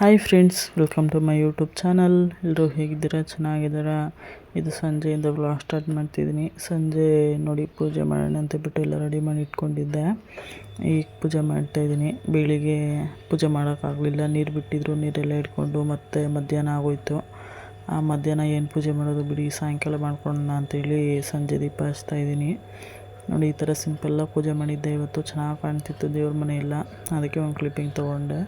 Hi friends welcome to my YouTube channel ಎಲ್ಲರೂ ಹೇಗಿದ್ದೀರಾ? ಚೆನ್ನಾಗಿದ್ದೀರಾ? ಇದು ಸಂಜೆಯಿಂದ ವ್ಲಾಗ್ ಸ್ಟಾರ್ಟ್ ಮಾಡ್ತಿದ್ದೀನಿ. ಸಂಜೆ ನೋಡಿ ಪೂಜೆ ಮಾಡೋಣ ಅಂತ ಬಿಟ್ಟು ಎಲ್ಲ ರೆಡಿ ಮಾಡಿ ಇಟ್ಕೊಂಡಿದ್ದೆ. ಈಗ ಪೂಜೆ ಮಾಡ್ತಾಯಿದ್ದೀನಿ ಬೆಳಿಗ್ಗೆ ಪೂಜೆ ಮಾಡೋಕ್ಕಾಗಲಿಲ್ಲ. ನೀರು ಬಿಟ್ಟಿದ್ರು, ನೀರೆಲ್ಲ ಇಟ್ಕೊಂಡು ಮತ್ತೆ ಮಧ್ಯಾಹ್ನ ಆಗೋಯ್ತು. ಆ ಮಧ್ಯಾಹ್ನ ಏನು ಪೂಜೆ ಮಾಡೋದು ಬಿಡಿ, ಸಾಯಂಕಾಲ ಮಾಡ್ಕೊಳೋಣ ಅಂತೇಳಿ ಸಂಜೆ ದೀಪ ಹಚ್ತಾಯಿದ್ದೀನಿ ನೋಡಿ, ಈ ಥರ ಸಿಂಪಲ್ಲಾಗಿ ಪೂಜೆ ಮಾಡಿದ್ದೆ. ಇವತ್ತು ಚೆನ್ನಾಗಿ ಕಾಣ್ತಿತ್ತು ದೇವ್ರ ಮನೆಯೆಲ್ಲ. ಅದಕ್ಕೆ ಒಂದು ಕ್ಲಿಪ್ಪಿಂಗ್ ತೊಗೊಂಡೆ.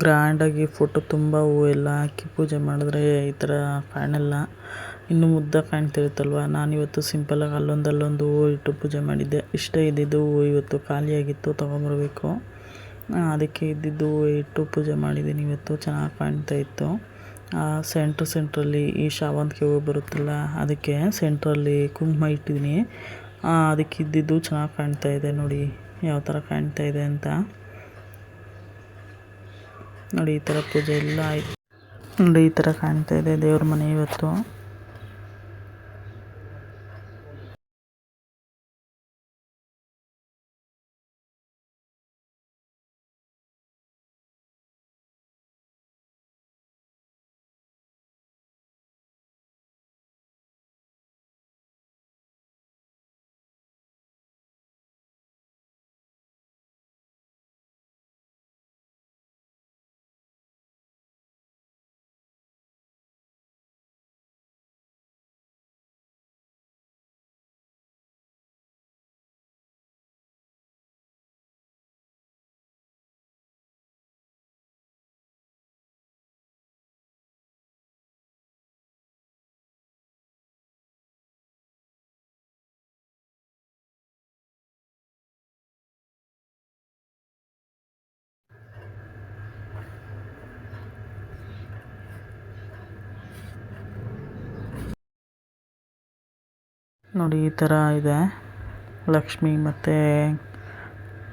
ಗ್ರ್ಯಾಂಡಾಗಿ ಫೋಟೋ ತುಂಬ ಹೂವೆಲ್ಲ ಹಾಕಿ ಪೂಜೆ ಮಾಡಿದ್ರೆ ಈ ಥರ ಕಾಣಲ್ಲ ಇನ್ನೂ ಮುದ್ದಾಗಿ ಇವತ್ತು ಸಿಂಪಲ್ ಸಿಂಪಲಾಗಿ ಅಲ್ಲೊಂದು ಇಟ್ಟು ಪೂಜೆ ಮಾಡಿದ್ದೆ. ಇಷ್ಟ ಇದ್ದಿದ್ದು ಹೂವು ಇವತ್ತು ಖಾಲಿಯಾಗಿತ್ತು, ತೊಗೊಂಬರ್ಬೇಕು. ಅದಕ್ಕೆ ಇದ್ದಿದ್ದು ಹೂವು ಇಟ್ಟು ಪೂಜೆ ಮಾಡಿದ್ದೀನಿ ಇವತ್ತು. ಚೆನ್ನಾಗಿ ಕಾಣ್ತಾ ಇತ್ತು. ಸೆಂಟ್ರ್ ಸೆಂಟ್ರಲ್ಲಿ ಈ ಶಾವಂತಿಗೆ ಹೂವು ಬರುತ್ತಲ್ಲ, ಅದಕ್ಕೆ ಸೆಂಟ್ರಲ್ಲಿ ಕುಂಕುಮ ಇಟ್ಟಿದ್ದೀನಿ. ಅದಕ್ಕೆ ಇದ್ದಿದ್ದು ಚೆನ್ನಾಗಿ ಕಾಣ್ತಾ ಇದೆ ನೋಡಿ, ಯಾವ ಥರ ಕಾಣ್ತಾ ಇದೆ ಅಂತ. ನೋಡಿ ಈ ತರ ಪೂಜೆ ಎಲ್ಲ ಆಯ್ತು. ನೋಡಿ ಈ ತರ ಕಾಣ್ತಾ ಇದೆ ದೇವ್ರ ಮನೆ ಇವತ್ತು. ನೋಡಿ, ಈ ಥರ ಇದೆ. ಲಕ್ಷ್ಮಿ ಮತ್ತು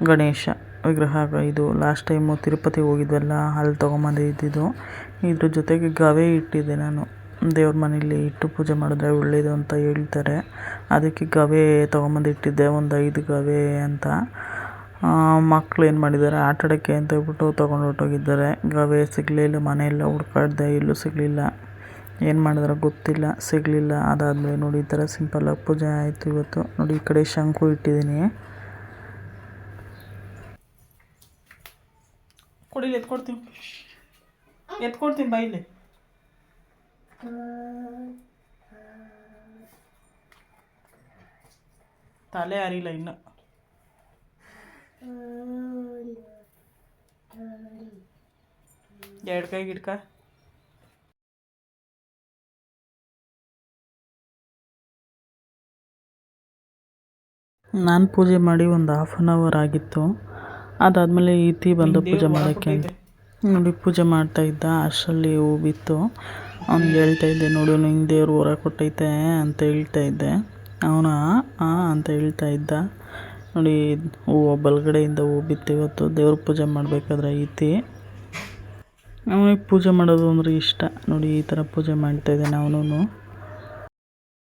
ಗಣೇಶ ವಿಗ್ರಹ ಇದು. ಲಾಸ್ಟ್ ಟೈಮು ತಿರುಪತಿಗೆ ಹೋಗಿದ್ವಲ್ಲ, ಅಲ್ಲಿ ತೊಗೊಂಬಂದು ಇದ್ದಿದ್ದು. ಇದ್ರ ಜೊತೆಗೆ ಗವೆ ಇಟ್ಟಿದ್ದೆ ನಾನು. ದೇವ್ರ ಮನೇಲಿ ಇಟ್ಟು ಪೂಜೆ ಮಾಡಿದ್ರೆ ಒಳ್ಳೆಯದು ಅಂತ ಹೇಳ್ತಾರೆ. ಅದಕ್ಕೆ ಗವೆ ತೊಗೊಂಬಂದಿಟ್ಟಿದ್ದೆ ಒಂದು ಐದು ಗವೆ ಅಂತ. ಮಕ್ಳು ಏನು ಮಾಡಿದ್ದಾರೆ, ಆಟಾಡೋಕ್ಕೆ ಅಂತ ಹೇಳ್ಬಿಟ್ಟು ತೊಗೊಂಡು ಹೊರ್ಟೋಗಿದ್ದಾರೆ. ಗವೆ ಸಿಗಲಿಲ್ಲ ಮನೆಯೆಲ್ಲ ಹುಡ್ಕಾಡ್ದೆ, ಎಲ್ಲೂ ಸಿಗಲಿಲ್ಲ. ಏನು ಮಾಡಿದ್ರೆ ಗೊತ್ತಿಲ್ಲ, ಸಿಗಲಿಲ್ಲ. ಅದಾದಮೇಲೆ ನೋಡಿ, ಈ ಥರ ಸಿಂಪಲ್ಲಾಗಿ ಪೂಜೆ ಆಯಿತು ಇವತ್ತು. ನೋಡಿ, ಈ ಕಡೆ ಶಂಕು ಇಟ್ಟಿದ್ದೀನಿ. ಕೊಡಿಲಿ ಎತ್ಕೊಡ್ತೀನಿ. ಎತ್ಕೊಡ್ತೀನಿ ಬೈಲಿ ತಲೆ ಅರಿಲ್ಲ ಇನ್ನು. ಎರಡು ಕೈ ಗಿಡ್ಕ. ನಾನು ಪೂಜೆ ಮಾಡಿ ಒಂದು ಹಾಫ್ ಆನ್ ಅವರ್ ಆಗಿತ್ತು. ಅದಾದಮೇಲೆ ಈತಿ ಬಂದು ಪೂಜೆ ಮಾಡೋಕ್ಕೆ ನೋಡಿ ಪೂಜೆ ಮಾಡ್ತಾ ಇದ್ದ ಅಷ್ಟರಲ್ಲಿ ಹೂ ಬಿತ್ತು. ಅವ್ನಿಗೆ ಹೇಳ್ತಾ ಇದ್ದೆ ನೋಡು ನಿಂಗೆ ದೇವ್ರು ಹೊರ ಕೊಟ್ಟೈತೆ ಅಂತ ಹೇಳ್ತಾ ಇದ್ದೆ. ಅವನ ಆ ಅಂತ ಹೇಳ್ತಾ ಇದ್ದ. ನೋಡಿ ಹೂವು ಬಲಗಡೆಯಿಂದ ಹೂ ಬಿತ್ತು ಇವತ್ತು. ದೇವ್ರ ಪೂಜೆ ಮಾಡಬೇಕಾದ್ರೆ ಈತಿ. ಅವನಿಗೆ ಪೂಜೆ ಮಾಡೋದು ಅಂದರೆ ಇಷ್ಟ. ನೋಡಿ ಈ ಥರ ಪೂಜೆ ಮಾಡ್ತಾ ಇದ್ದಾನೆ ಅವನು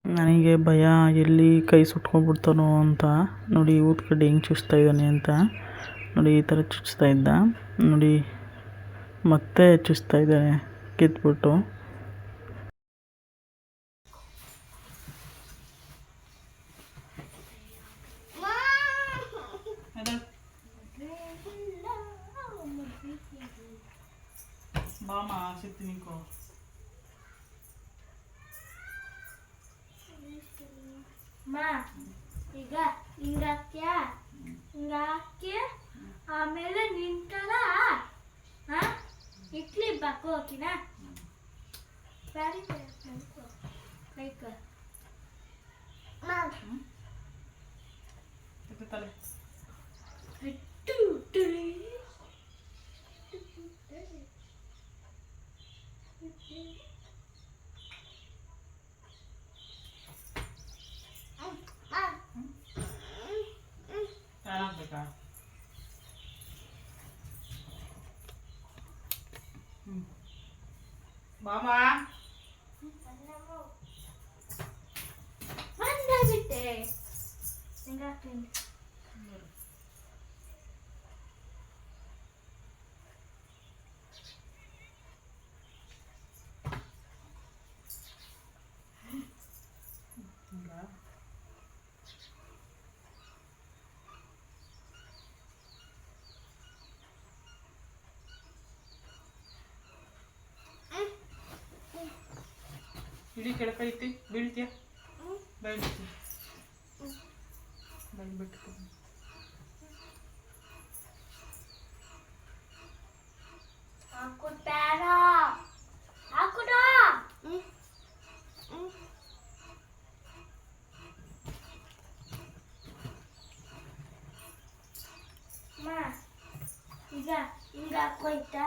ನನಗೆ ಭಯ, ಎಲ್ಲಿ ಕೈ ಸುಟ್ಕೊಂಡ್ಬಿಡ್ತಾನೋ ಅಂತ. ನೋಡಿ ಊದ ಕಡ್ಡಿ ಹೆಂಗೆ ಚುಚ್ತಾ ಇದ್ದಾನೆ ಅಂತ. ನೋಡಿ, ಈ ಥರ ಚುಚ್ತಾ ಇದ್ದ. ನೋಡಿ, ಮತ್ತೆ ಚುಚ್ತಾ ಇದ್ದಾನೆ ಕಿತ್ಬಿಟ್ಟು ಮಾ ಈಗ ಹಿಂಗಾಕ್ಯ ಹಿಂಗಾಕಿ ಆಮೇಲೆ ನಿಂತಲ್ಲ ಹಾ ಇಡ್ಲಿ ಬಾಕು ಹಾಕಿನ ಬ್ಯಾರಿ ಲೈಕ್ ತಲೆ ಇಟ್ಟು ಇಟ್ಟು ಬಾಮ ಬಂದೇ ಬಿಟ್ಟೆ ಹಿಂಗಾಕ್ತೀನಿ ಇಳಿ ಕೆಳಕೈತಿ ಬೀಳ್ತೀಯ ಬೀಳ್ತಿ ಬೀಳ್ಬಿಟ್ಟು ಹಾಕುತ್ತಾರ ಹಾಕುದ ಅಮ್ಮ ಈಗ ಹಿಂಗ ಹಾಕೋಯ್ತಾ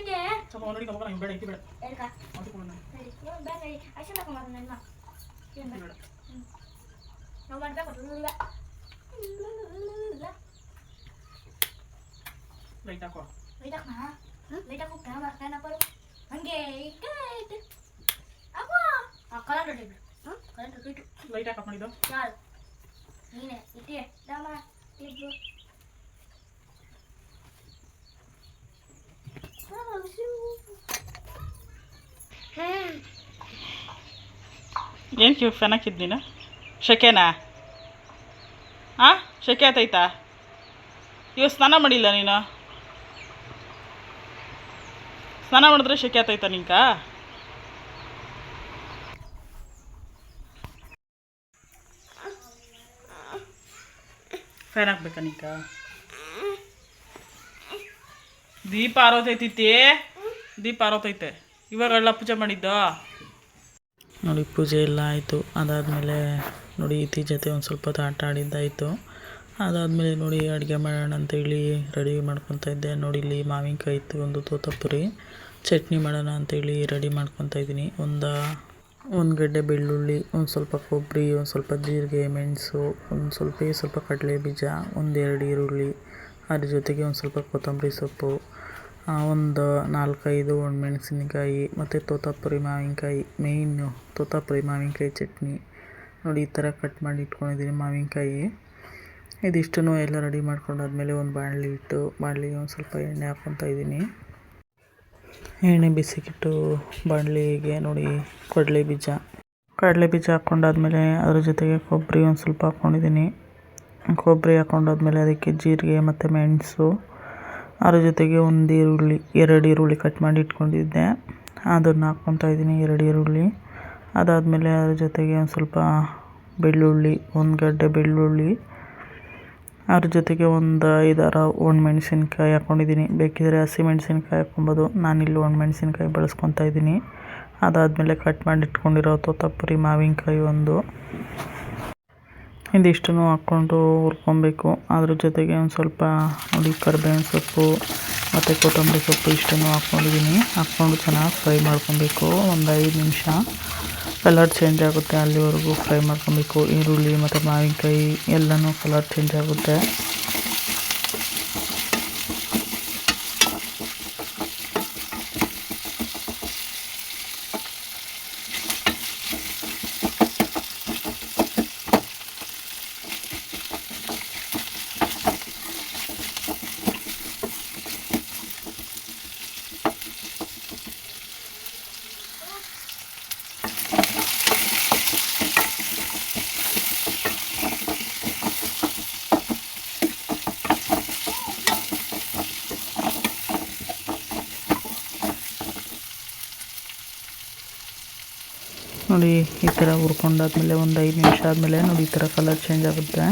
ಉರಿ ಉರಿತೈತೆ ಸ್ವಲ್ಪ ನೋಡಿ ಹೋಗೋಣ ಹಿಂಗೆ ಬೇಡ ಇಕ್ಕಿ ಬೇಡ. ಎಲ್ಕ ಅದು ಕೊಡೋಣ. ನಡಿ ನೀವು ಬೇಗ ನಡಿ ಅಷ್ಟು ಹಾಕೊಂಡು ನನ್ನ ಏನು ಬೇಡ. ನಾವು ಮಾಡ್ಬೇಕು ಇಲ್ಲ ಲೈಟ್ ಹಾಕೋ ಲೈಟಕ್ಕ ಲೈಟಕ್ಕ ಕ್ಯಾಮ ಫ್ಯಾನ್ ಹಾಕೋರು ಹಂಗೆ ಇಟ್ಟು. ಅಪ್ಪ ಆ ಕಲರ್ ಹೊಡಿಬಿಡು ಹ್ಞೂ ಕಲರ್ ಇಟ್ಟು ಲೈಟ್ ಹಾಕಿ ಹಾಕೊಂಡಿದ್ದು? ಯಾರು? ನೀನೆ ಇಟ್ಟೆ ದಮ್ಮ ಇಬ್ರು. ಏನು ಕ್ಯೂ ಫ್ಯಾನ್ ನೀನು? ಶೆಕೆನಾ? ಹಾಂ ಶೆಕೆ ಆತೈತಾ? ಇವಾಗ ಸ್ನಾನ ಮಾಡಿಲ್ಲ ನೀನು? ಸ್ನಾನ ಮಾಡಿದ್ರೆ ಶೆಕೆ ಆತೈತಾ ನಿಂಕ ಫ್ಯಾನ್ ನಿಂಕ ದೀಪ ಆರೋತೈತಿ ದೀಪ ಆರೋತೈತೆ. ಇವಾಗ ಅಳ್ಳ ಪೂಜೆ ಮಾಡಿದ್ದೋ? ನೋಡಿ, ಪೂಜೆ ಎಲ್ಲ ಆಯಿತು. ಅದಾದಮೇಲೆ ನೋಡಿ ಇತಿ ಜೊತೆ ಒಂದು ಸ್ವಲ್ಪ ಹೊತ್ತು ಆಟ ಆಡಿದ್ದಾಯಿತು. ಅದಾದಮೇಲೆ ನೋಡಿ, ಅಡುಗೆ ಮಾಡೋಣ ಅಂತೇಳಿ ರೆಡಿ ಮಾಡ್ಕೊತ ಇದ್ದೆ. ನೋಡಿ, ಇಲ್ಲಿ ಮಾವಿನಕಾಯಿ ಇತ್ತು, ಒಂದು ತೋತಪುರಿ ಚಟ್ನಿ ಮಾಡೋಣ ಅಂತೇಳಿ ರೆಡಿ ಮಾಡ್ಕೊತಾ ಇದ್ದೀನಿ. ಒಂದು ಒಂದು ಗಡ್ಡೆ ಬೆಳ್ಳುಳ್ಳಿ, ಒಂದು ಸ್ವಲ್ಪ ಕೊಬ್ಬರಿ, ಒಂದು ಸ್ವಲ್ಪ ಜೀರಿಗೆ, ಮೆಣಸು, ಒಂದು ಸ್ವಲ್ಪ ಸ್ವಲ್ಪ ಕಡಲೆ ಬೀಜ ಒಂದೆರಡು ಈರುಳ್ಳಿ, ಅದ್ರ ಜೊತೆಗೆ ಒಂದು ಸ್ವಲ್ಪ ಕೊತ್ತಂಬರಿ ಸೊಪ್ಪು ಒಂದು ನಾಲ್ಕೈದು ಒಣಮೆಣಸಿನ್ಕಾಯಿ ಮತ್ತು ತೋತಾಪುರಿ ಮಾವಿನಕಾಯಿ ಮೇಯ್ನು ತೋತಾಪುರಿ ಮಾವಿನಕಾಯಿ ಚಟ್ನಿ. ನೋಡಿ ಈ ಥರ ಕಟ್ ಮಾಡಿ ಇಟ್ಕೊಂಡಿದ್ದೀನಿ ಮಾವಿನಕಾಯಿ. ಇದಿಷ್ಟನ್ನು ಎಲ್ಲ ರೆಡಿ ಮಾಡ್ಕೊಂಡಾದ್ಮೇಲೆ ಒಂದು ಬಾಣಲಿ ಇಟ್ಟು, ಬಾಣಲಿಗೆ ಒಂದು ಸ್ವಲ್ಪ ಎಣ್ಣೆ ಹಾಕ್ಕೊತಾ ಇದ್ದೀನಿ. ಎಣ್ಣೆ ಬಿಸಿಕಿಟ್ಟು ಬಾಣಲಿಗೆ ನೋಡಿ ಕಡಲೆ ಬೀಜ. ಕಡಲೆ ಬೀಜ ಹಾಕ್ಕೊಂಡಾದ್ಮೇಲೆ ಅದ್ರ ಜೊತೆಗೆ ಕೊಬ್ಬರಿ ಒಂದು ಸ್ವಲ್ಪ ಹಾಕ್ಕೊಂಡಿದ್ದೀನಿ. ಕೊಬ್ಬರಿ ಹಾಕ್ಕೊಂಡಾದ್ಮೇಲೆ ಅದಕ್ಕೆ ಜೀರಿಗೆ ಮತ್ತು ಮೆಣಸು. ಅದ್ರ ಜೊತೆಗೆ ಒಂದು ಈರುಳ್ಳಿ, ಎರಡು ಈರುಳ್ಳಿ ಕಟ್ ಮಾಡಿ ಇಟ್ಕೊಂಡಿದ್ದೆ. ಅದನ್ನು ಹಾಕ್ಕೊತಾ ಇದ್ದೀನಿ, ಎರಡು ಈರುಳ್ಳಿ. ಅದಾದಮೇಲೆ ಅದ್ರ ಜೊತೆಗೆ ಒಂದು ಸ್ವಲ್ಪ ಬೆಳ್ಳುಳ್ಳಿ, ಒಂದು ಗಡ್ಡೆ ಬೆಳ್ಳುಳ್ಳಿ. ಅದ್ರ ಜೊತೆಗೆ ಒಂದು ಐದಾರು ಒಣಮೆಣ್ಸಿನ್ಕಾಯಿ ಹಾಕ್ಕೊಂಡಿದ್ದೀನಿ ಬೇಕಿದ್ರೆ ಹಸಿ ಮೆಣಸಿನ್ಕಾಯಿ ಹಾಕ್ಕೊಬೋದು. ನಾನಿಲ್ಲಿ ಒಣಮೆಣ್ಸಿನ್ಕಾಯಿ ಬಳಸ್ಕೊತಾ ಇದ್ದೀನಿ. ಅದಾದಮೇಲೆ ಕಟ್ ಮಾಡಿ ಇಟ್ಕೊಂಡಿರೋ ತೋತಾಪುರಿ ಮಾವಿನಕಾಯಿ ಒಂದು. ಇದಿಷ್ಟನ್ನು ಹಾಕ್ಕೊಂಡು ಹುರ್ಕೊಬೇಕು. ಅದ್ರ ಜೊತೆಗೆ ಒಂದು ಸ್ವಲ್ಪ ನೋಡಿ ಕರ್ಬೇವಿನ ಸೊಪ್ಪು ಮತ್ತು ಕೊತ್ತಂಬರಿ ಸೊಪ್ಪು ಇಷ್ಟನ್ನು ಹಾಕ್ಕೊಂಡಿದ್ದೀನಿ. ಹಾಕ್ಕೊಂಡು ಚೆನ್ನಾಗಿ ಫ್ರೈ ಮಾಡ್ಕೊಬೇಕು. ಒಂದು ಐದು ನಿಮಿಷ. ಕಲರ್ ಚೇಂಜ್ ಆಗುತ್ತೆ ಅಲ್ಲಿವರೆಗೂ ಫ್ರೈ ಮಾಡ್ಕೊಬೇಕು. ಈರುಳ್ಳಿ ಮತ್ತು ಮಾವಿನಕಾಯಿ ಎಲ್ಲನೂ ಕಲರ್ ಚೇಂಜ್ ಆಗುತ್ತೆ. ನೋಡಿ ಈ ಥರ ಹುರ್ಕೊಂಡಾದ್ಮೇಲೆ ಒಂದು ಐದು ನಿಮಿಷ ಆದಮೇಲೆ ನೋಡಿ ಈ ಥರ ಕಲರ್ ಚೇಂಜ್ ಆಗುತ್ತೆ.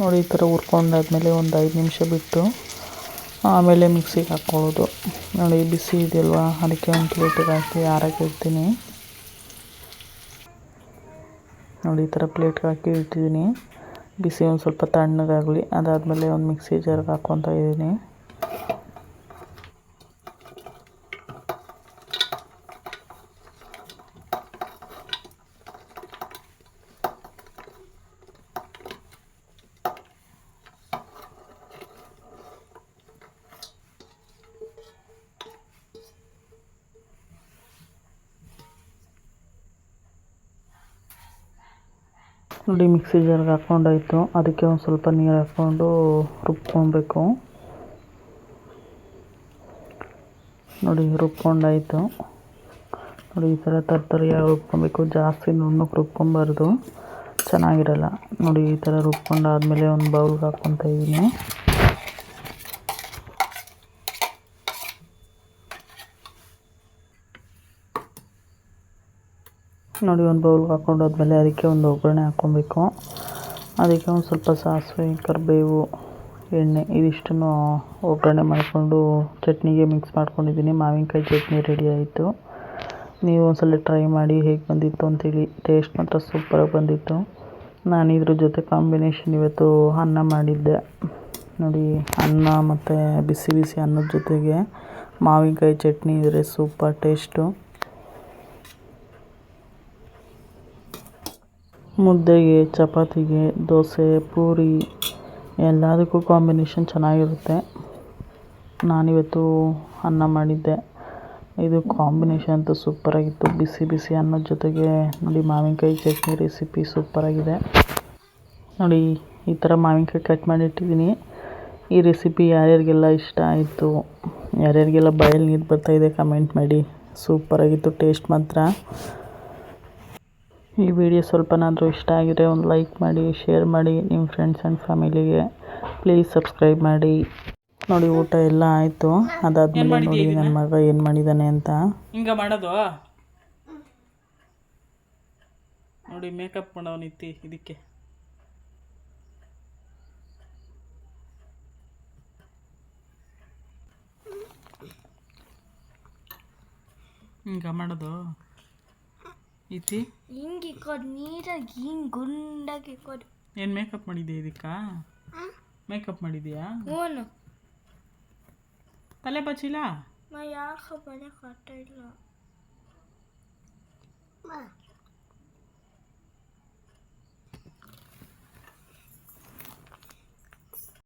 ನೋಡಿ, ಈ ಥರ ಹುರ್ಕೊಂಡಾದ್ಮೇಲೆ ಒಂದು ಐದು ನಿಮಿಷ ಬಿಟ್ಟು ಆಮೇಲೆ ಮಿಕ್ಸಿಗೆ ಹಾಕ್ಕೊಳ್ಳೋದು. ನೋಡಿ, ಬಿಸಿ ಇದೆಯಲ್ವಾ? ಅದಕ್ಕೆ ಒಂದು ಪ್ಲೇಟಿಗೆ ಹಾಕಿ ಆರಕ್ಕೆ ಇಡ್ತೀನಿ. ನೋಡಿ, ಈ ಥರ ಪ್ಲೇಟ್ಗೆ ಹಾಕಿ ಇಟ್ಟಿದ್ದೀನಿ. ಬಿಸಿ ಒಂದು ಸ್ವಲ್ಪ ತಣ್ಣಗಾಗಲಿ. ಅದಾದಮೇಲೆ ಒಂದು ಮಿಕ್ಸಿ ಜಾರ್ಗೆ ಹಾಕ್ಕೊತಾ ಇದ್ದೀನಿ. ನೋಡಿ ಮಿಕ್ಸಿ ಜಾರ್ಗೆ ಹಾಕ್ಕೊಂಡಾಯಿತು ಅದಕ್ಕೆ ಒಂದು ಸ್ವಲ್ಪ ನೀರು ಹಾಕ್ಕೊಂಡು ರುಬ್ಕೊಬೇಕು. ನೋಡಿ, ರುಬ್ಕೊಂಡಾಯಿತು. ನೋಡಿ, ಈ ಥರ ತರ್ತರಿಯಾಗಿ ರುಬ್ಕೊಬೇಕು. ಜಾಸ್ತಿ ನುಣ್ಣಕ್ಕೆ ರುಬ್ಕೊಬಾರ್ದು. ಚೆನ್ನಾಗಿರಲ್ಲ. ನೋಡಿ, ಈ ಥರ ರುಬ್ಕೊಂಡಾದ್ಮೇಲೆ ಒಂದು ಬೌಲ್ಗೆ ಹಾಕ್ಕೊತ ಇದ್ದೀನಿ ನೋಡಿ, ಒಂದು ಬೌಲ್ಗೆ ಹಾಕೊಂಡಾದ್ಮೇಲೆ ಅದಕ್ಕೆ ಒಂದು ಒಗ್ಗರಣೆ ಹಾಕ್ಕೊಬೇಕು. ಅದಕ್ಕೆ ಒಂದು ಸ್ವಲ್ಪ ಸಾಸಿವೆ, ಕರಿಬೇವು, ಎಣ್ಣೆ ಇದಿಷ್ಟನ್ನು ಒಗ್ಗರಣೆ ಮಾಡಿಕೊಂಡು ಚಟ್ನಿಗೆ ಮಿಕ್ಸ್ ಮಾಡ್ಕೊಂಡಿದ್ದೀನಿ. ಮಾವಿನಕಾಯಿ ಚಟ್ನಿ ರೆಡಿ ಆಯಿತು. ನೀವು ಒಂದ್ಸಲ ಟ್ರೈ ಮಾಡಿ ಹೇಗೆ ಬಂದಿತ್ತು ಅಂತೇಳಿ ಟೇಸ್ಟ್ ಮಾತ್ರ ಸೂಪರಾಗಿ ಬಂದಿತ್ತು. ನಾನು ಇದ್ರ ಜೊತೆ ಕಾಂಬಿನೇಷನ್ ಇವತ್ತು ಅನ್ನ ಮಾಡಿದ್ದೆ. ನೋಡಿ, ಅನ್ನ ಮತ್ತು ಬಿಸಿ ಬಿಸಿ ಅನ್ನದ ಜೊತೆಗೆ ಮಾವಿನಕಾಯಿ ಚಟ್ನಿ ಇದ್ರೆ ಸೂಪರ್ ಟೇಸ್ಟು ಮುದ್ದೆಗೆ, ಚಪಾತಿಗೆ, ದೋಸೆ, ಪೂರಿ ಎಲ್ಲದಕ್ಕೂ ಕಾಂಬಿನೇಷನ್ ಚೆನ್ನಾಗಿರುತ್ತೆ. ನಾನಿವತ್ತು ಅನ್ನ ಮಾಡಿದ್ದೆ. ಇದು ಕಾಂಬಿನೇಷನ್ ಅಂತೂ ಸೂಪರಾಗಿತ್ತು. ಬಿಸಿ ಬಿಸಿ ಅನ್ನದ ಜೊತೆಗೆ ನೋಡಿ ಮಾವಿನಕಾಯಿ ಚಟ್ನಿ ರೆಸಿಪಿ ಸೂಪರಾಗಿದೆ. ನೋಡಿ, ಈ ಥರ ಮಾವಿನಕಾಯಿ ಕಟ್ ಮಾಡಿಟ್ಟಿದ್ದೀನಿ. ಈ ರೆಸಿಪಿ ಯಾರ್ಯಾರಿಗೆಲ್ಲ ಇಷ್ಟ ಆಯಿತು, ಯಾರ್ಯಾರಿಗೆಲ್ಲ ಬಾಯಲ್ಲಿ ನೀರು ಬರ್ತಾಯಿದೆ ಕಮೆಂಟ್ ಮಾಡಿ. ಸೂಪರಾಗಿತ್ತು, ಟೇಸ್ಟ್ ಮಾತ್ರ. ಈ ವಿಡಿಯೋ ಸ್ವಲ್ಪನಾದರೂ ಇಷ್ಟ ಆಗಿದ್ರೆ ಒಂದು ಲೈಕ್ ಮಾಡಿ ಶೇರ್ ಮಾಡಿ ನಿಮ್ಮ ಫ್ರೆಂಡ್ಸ್ ಆ್ಯಂಡ್ ಫ್ಯಾಮಿಲಿಗೆ ಪ್ಲೀಸ್ ಸಬ್ಸ್ಕ್ರೈಬ್ ಮಾಡಿ. ನೋಡಿ ಊಟ ಎಲ್ಲ ಆಯಿತು. ಅದಾದಮೇಲೆ ನೋಡಿ ನನ್ನ ಮಗ ಏನು ಮಾಡಿದ್ದಾನೆ ಅಂತ. ಹಿಂಗ ಮಾಡೋದು? ನೋಡಿ ಮೇಕಪ್ ಮಾಡೋನಿತ್ತಿ ಇದಕ್ಕೆ. ಹಿಂಗ ಮಾಡೋದು? ಇತಿ? ಹಿಂಗೆ ಇಕ್ಕೋದು ನೀರಾಗಿ ಹಿಂಗೆ ಗುಂಡಾಗಿ ಇಕ್ಕೋದು ಏನು ಮೇಕಪ್ ಮಾಡಿದ್ಯಾ ಇದಕ್ಕ? ಮೇಕಪ್ ಮಾಡಿದ್ಯಾ? ಹೂನು. ತಲೆ ಬಚ್ಚಿಲ್ಲ? ನಾ ಯಾಕೆ ಮನೆ ಕೊಟ್ಟಿಲ್ಲ